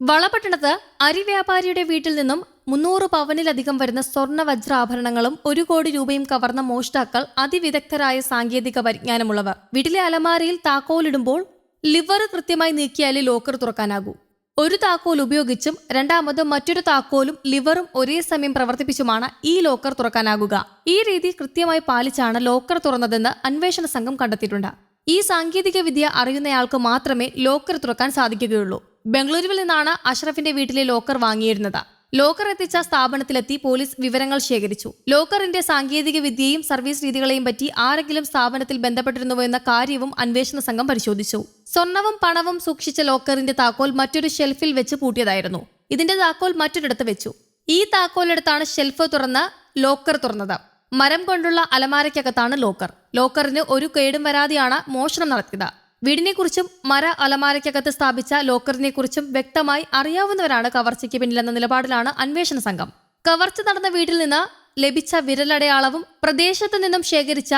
വളപട്ടണത്ത് അരി വ്യാപാരിയുടെ വീട്ടിൽ നിന്നും മുന്നൂറ് പവനിലധികം വരുന്ന സ്വർണ വജ്രാഭരണങ്ങളും ഒരു കോടി രൂപയും കവർന്ന മോഷ്ടാക്കൾ അതിവിദഗ്ധരായ സാങ്കേതിക പരിജ്ഞാനമുള്ളവർ. വീട്ടിലെ അലമാരയിൽ താക്കോലിടുമ്പോൾ ലിവർ കൃത്യമായി നീക്കിയാലേ ലോക്കർ തുറക്കാനാകൂ. ഒരു താക്കോൽ ഉപയോഗിച്ചും രണ്ടാമത് മറ്റൊരു താക്കോലും ലിവറും ഒരേ സമയം പ്രവർത്തിപ്പിച്ചുമാണ് ഈ ലോക്കർ തുറക്കാനാകുക. ഈ രീതി കൃത്യമായി പാലിച്ചാണ് ലോക്കർ തുറന്നതെന്ന് അന്വേഷണ സംഘം കണ്ടെത്തിയിട്ടുണ്ട്. ഈ സാങ്കേതിക വിദ്യ അറിയുന്നയാൾക്ക് മാത്രമേ ലോക്കർ തുറക്കാൻ സാധിക്കുകയുള്ളൂ. ബംഗളൂരുവിൽ നിന്നാണ് അഷ്റഫിന്റെ വീട്ടിലെ ലോക്കർ വാങ്ങിയിരുന്നത്. ലോക്കർ എത്തിച്ച സ്ഥാപനത്തിലെത്തി പോലീസ് വിവരങ്ങൾ ശേഖരിച്ചു. ലോക്കറിന്റെ സാങ്കേതിക വിദ്യയും സർവീസ് രീതികളെയും പറ്റി ആരെങ്കിലും സ്ഥാപനത്തിൽ ബന്ധപ്പെട്ടിരുന്നുവോ എന്ന കാര്യവും അന്വേഷണ സംഘം പരിശോധിച്ചു. സ്വർണവും പണവും സൂക്ഷിച്ച ലോക്കറിന്റെ താക്കോൽ മറ്റൊരു ഷെൽഫിൽ വെച്ച് പൂട്ടിയതായിരുന്നു. ഇതിന്റെ താക്കോൽ മറ്റൊരിടത്ത് വെച്ചു. ഈ താക്കോലെടുത്താണ് ഷെൽഫ് തുറന്ന് ലോക്കർ തുറന്നത്. മരം കൊണ്ടുള്ള അലമാരയ്ക്കകത്താണ് ലോക്കർ. ലോക്കറിന് ഒരു കേടും വരാതെയാണ് മോഷണം നടത്തിയത്. വീടിനെക്കുറിച്ചും മര അലമാരയ്ക്കകത്ത് സ്ഥാപിച്ച ലോക്കറിനെക്കുറിച്ചും വ്യക്തമായി അറിയാവുന്നവരാണ് കവർച്ചയ്ക്ക് പിന്നിലെന്ന നിലപാടിലാണ് അന്വേഷണ സംഘം. കവർച്ച നടന്ന വീട്ടിൽ നിന്ന് ലഭിച്ച വിരലടയാളവും പ്രദേശത്ത് നിന്നും ശേഖരിച്ച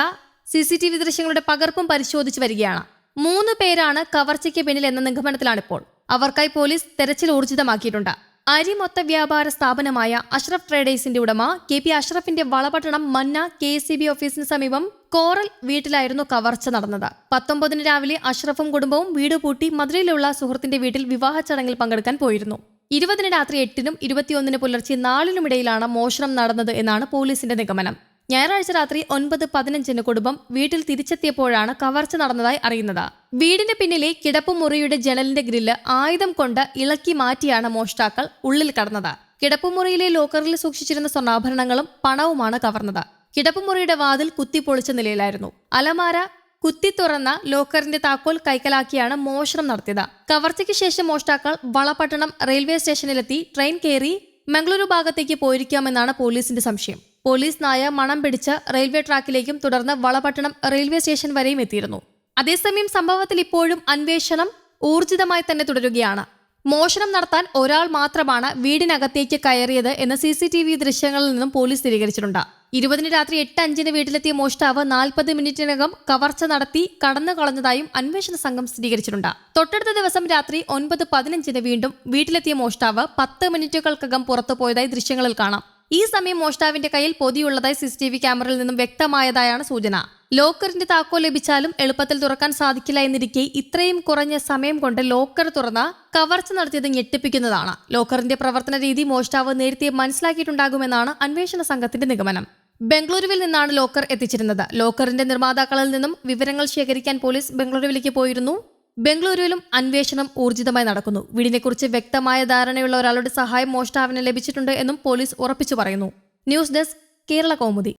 സി സി ടി വി ദൃശ്യങ്ങളുടെ പകർപ്പും പരിശോധിച്ചു വരികയാണ്. മൂന്ന് പേരാണ് കവർച്ചയ്ക്ക് പിന്നിൽ എന്ന നിഗമനത്തിലാണിപ്പോൾ. അവർക്കായി പോലീസ് തെരച്ചിൽ ഊർജിതമാക്കിയിട്ടുണ്ട്. അരി മൊത്ത വ്യാപാര സ്ഥാപനമായ അഷ്റഫ് ട്രേഡേഴ്സിന്റെ ഉടമ കെ പി അഷ്റഫിന്റെ വളപട്ടണം മന്ന കെ സി ബി ഓഫീസിന് സമീപം കോറൽ വീട്ടിലായിരുന്നു കവർച്ച നടന്നത്. പത്തൊമ്പതിന് രാവിലെ അഷ്റഫും കുടുംബവും വീട് പൂട്ടി മധുരയിലുള്ള സുഹൃത്തിന്റെ വീട്ടിൽ വിവാഹ ചടങ്ങിൽ പങ്കെടുക്കാൻ പോയിരുന്നു. ഇരുപതിന് രാത്രി എട്ടിനും ഇരുപത്തിയൊന്നിന് പുലർച്ചെ നാലിനുമിടയിലാണ് മോഷണം നടന്നത് എന്നാണ് പോലീസിന്റെ നിഗമനം. ഞായറാഴ്ച രാത്രി ഒൻപത് പതിനഞ്ചിന് കുടുംബം വീട്ടിൽ തിരിച്ചെത്തിയപ്പോഴാണ് കവർച്ച നടന്നതായി അറിയുന്നത്. വീടിന് പിന്നിലെ കിടപ്പുമുറിയുടെ ജനലിന്റെ ഗ്രില്ല് ആയുധം കൊണ്ട് ഇളക്കി മാറ്റിയാണ് മോഷ്ടാക്കൾ ഉള്ളിൽ കടന്നത്. കിടപ്പുമുറിയിലെ ലോക്കറിൽ സൂക്ഷിച്ചിരുന്ന സ്വർണാഭരണങ്ങളും പണവുമാണ് കവർന്നത്. കിടപ്പുമുറിയുടെ വാതിൽ കുത്തിപ്പൊളിച്ച നിലയിലായിരുന്നു. അലമാര കുത്തി തുറന്ന ലോക്കറിന്റെ താക്കോൽ കൈക്കലാക്കിയാണ് മോഷണം നടത്തിയത്. കവർച്ചയ്ക്ക് ശേഷം മോഷ്ടാക്കൾ വളപട്ടണം റെയിൽവേ സ്റ്റേഷനിലെത്തി ട്രെയിൻ കയറി മംഗളൂരു ഭാഗത്തേക്ക് പോയിരിക്കാമെന്നാണ് പോലീസിന്റെ സംശയം. പോലീസ് നായ മണം പിടിച്ച് റെയിൽവേ ട്രാക്കിലേക്കും തുടർന്ന് വളപട്ടണം റെയിൽവേ സ്റ്റേഷൻ വരെയും എത്തിയിരുന്നു. അതേസമയം സംഭവത്തിൽ ഇപ്പോഴും അന്വേഷണം ഊർജിതമായി തന്നെ തുടരുകയാണ്. മോഷണം നടത്താൻ ഒരാൾ മാത്രമാണ് വീടിനകത്തേക്ക് കയറിയത് എന്ന് സി സി ടി വി ദൃശ്യങ്ങളിൽ നിന്നും പോലീസ് സ്ഥിരീകരിച്ചിട്ടുണ്ട്. ഇരുപതിന് രാത്രി എട്ട് അഞ്ചിന് വീട്ടിലെത്തിയ മോഷ്ടാവ് നാൽപ്പത് മിനിറ്റിനകം കവർച്ച നടത്തി കടന്നു കളഞ്ഞതായും അന്വേഷണ സംഘം സ്ഥിരീകരിച്ചിട്ടുണ്ട്. തൊട്ടടുത്ത ദിവസം രാത്രി ഒൻപത് പതിനഞ്ചിന് വീണ്ടും വീട്ടിലെത്തിയ മോഷ്ടാവ് പത്ത് മിനിറ്റുകൾക്കകം പുറത്തു പോയതായി ദൃശ്യങ്ങളിൽ കാണാം. ഈ സമയം മോഷ്ടാവിന്റെ കയ്യിൽ പൊതിയുള്ളതായി സി സി ടി വി ക്യാമറയിൽ നിന്നും വ്യക്തമായതായാണ് സൂചന. ലോക്കറിന്റെ താക്കോൽ ലഭിച്ചാലും എളുപ്പത്തിൽ തുറക്കാൻ സാധിക്കില്ല എന്നിരിക്കെ ഇത്രയും കുറഞ്ഞ സമയം കൊണ്ട് ലോക്കർ തുറന്ന കവർച്ച നടത്തിയത് ഞെട്ടിപ്പിക്കുന്നതാണ്. ലോക്കറിന്റെ പ്രവർത്തന രീതി മോഷ്ടാവ് നേരത്തെ മനസ്സിലാക്കിയിട്ടുണ്ടാകുമെന്നാണ് അന്വേഷണ സംഘത്തിന്റെ നിഗമനം. ബംഗളൂരുവിൽ നിന്നാണ് ലോക്കർ എത്തിച്ചിരുന്നത്. ലോക്കറിന്റെ നിർമ്മാതാക്കളിൽ നിന്നും വിവരങ്ങൾ ശേഖരിക്കാൻ പോലീസ് ബംഗളൂരുവിലേക്ക് പോയിരുന്നു. ബംഗളൂരുവിലും അന്വേഷണം ഊർജിതമായി നടക്കുന്നു. വീടിനെക്കുറിച്ച് വ്യക്തമായ ധാരണയുള്ള ഒരാളുടെ സഹായം മോഷ്ടാവിന് ലഭിച്ചിട്ടുണ്ട് എന്നും പോലീസ് ഉറപ്പിച്ചു പറയുന്നു. News desk Kerala Kaumudi.